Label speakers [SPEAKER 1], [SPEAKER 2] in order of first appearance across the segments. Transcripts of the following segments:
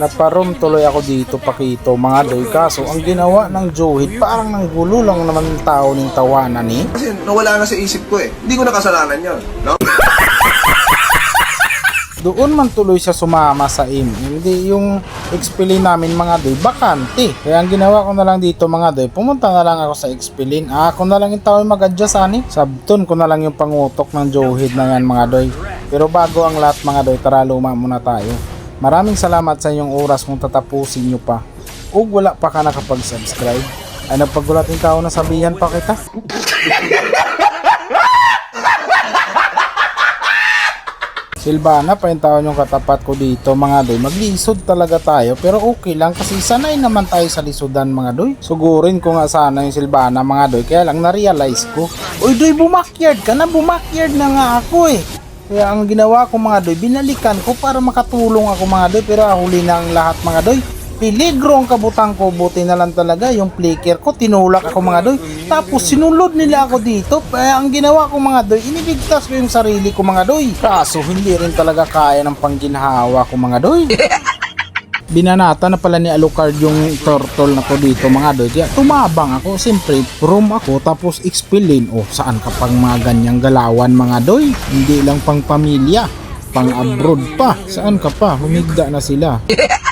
[SPEAKER 1] Naparom tuloy ako dito pakito mga doy kaso ang ginawa ng Johid parang nanggulo lang naman ng tao ng tawanan eh.
[SPEAKER 2] Kasi nawala na sa isip ko eh. Hindi ko nakasalanan yun. No?
[SPEAKER 1] Doon man tuloy siya sumama sa im. Hindi yung expilin namin mga doy, bakante. Kaya ang ginawa ko na lang dito mga doy, pumunta na lang ako sa expilin. Ah, ako na lang yung tao yung mag-adjust ani. Sabton ko na lang yung pangutok ng Johid na yan mga doy. Pero bago ang lahat mga doy, tara luma muna tayo. Maraming salamat sa inyong oras kung tatapusin nyo pa. Kung wala pa ka nakapag-subscribe, ay nagpagulat yung tao na sabihan pa kita. Silvana, pahintawan yung katapat ko dito mga doy. Maglisod talaga tayo pero okay lang kasi sanay naman tayo sa lisudan mga doy. Sugurin ko nga sana yung Silvana mga doy kaya lang na-realize ko. Uy doy, bumakyard ka na, bumakyard na nga ako eh. Kaya ang ginawa ko mga doy, binalikan ko para makatulong ako mga doy pero huli na ang lahat mga doy. Peligro ang kabutang ko, buti na lang talaga yung flicker ko, tinulak ako mga doy. Tapos sinulod nila ako dito, kaya ang ginawa ko mga doy, inibigtas ko yung sarili ko mga doy. Kaso hindi rin talaga kaya ng pangginhawa ko mga doy. Binanata na pala ni Alucard yung turtle na ko dito mga doy. Kaya tumabang ako, siyempre room ako tapos expilin. O saan ka pang mga ganyang galawan mga doy? Hindi lang pang pamilya, pang abroad pa. Saan ka pa? Humigda na sila.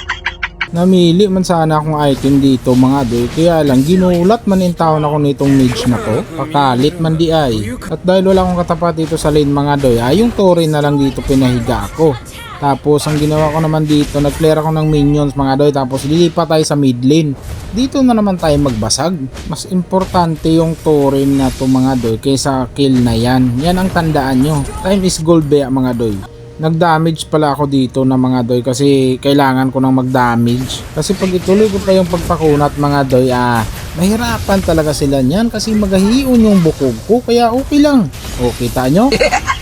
[SPEAKER 1] Namili man sana akong item dito mga doy kaya lang ginulat man in taon ako nitong mage na to pakalit man di ay at dahil wala akong katapat dito sa lane mga doy ay yung tori na lang dito pinahiga ako tapos ang ginawa ko naman dito nag-clear ako ng minions mga doy. Tapos lilipat tayo sa mid lane. Dito na naman tayo magbasag. Mas importante yung torin na to mga doy kaysa kill na yan. Yan ang tandaan nyo. Time is gold ba mga doy. Nag-damage pala ako dito na mga doy kasi kailangan ko nang mag-damage. Kasi pag ituloy ko pa yung pagpakunat mga doy, ah, mahirapan talaga sila niyan kasi magahiyon yung bukog ko. Kaya okay lang. O, kita nyo?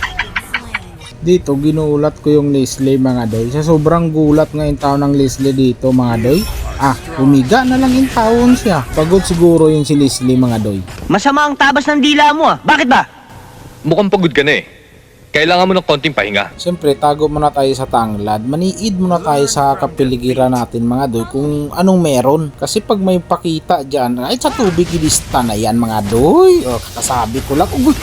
[SPEAKER 1] Dito, ginulat ko yung Leslie mga doy. Sa sobrang gulat nga yung tao ng Leslie dito mga doy. Ah, humiga na lang yung taon siya. Pagod siguro yung si Leslie mga doy.
[SPEAKER 3] Masama ang tabas ng dila mo ah. Bakit ba?
[SPEAKER 4] Mukhang pagod ka na eh. Kailangan mo ng konting pahinga.
[SPEAKER 1] Siyempre, tago muna tayo sa tanglad. Maniid muna tayo sa kapiligiran natin mga doy kung anong meron. Kasi pag may pakita dyan, ay sa tubig ilista na yan mga doy. O, kakasabi ko lang, uy,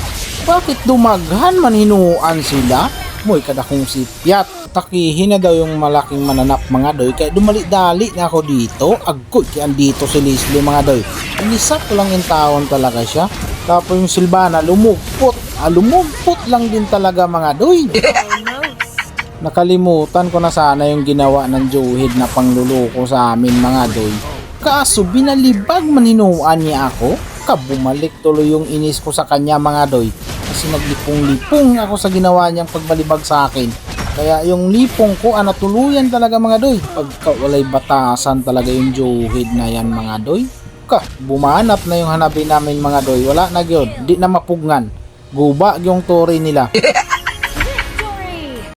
[SPEAKER 1] bakit dumaghan maninuan sila? Moy kada kong sipyat. Takihin na daw yung malaking mananap mga doy. Kaya dumali-dali na ako dito. Agkoy, kaya andito si Leslie mga doy. Inisap ko lang yung taon talaga siya. Tapos yung Silvana, lumugpot. Ah, lumugpot lang din talaga mga doy. Nakalimutan ko na sana yung ginawa ng Johid na pangluloko sa amin mga doy. Kaso binalibag maninuan niya ako. Kabumalik tuloy yung inis ko sa kanya mga doy. Kasi naglipong-lipong ako sa ginawa niyang pagbalibag sa akin. Kaya yung lipong ko, ano, tuluyan talaga mga doy. Pagka walay batasan talaga yung Johid na yan mga doy. Ka, bumanap na yung hanapin namin mga doy. Wala na yun. Di na mapugngan. Guba yung tori nila.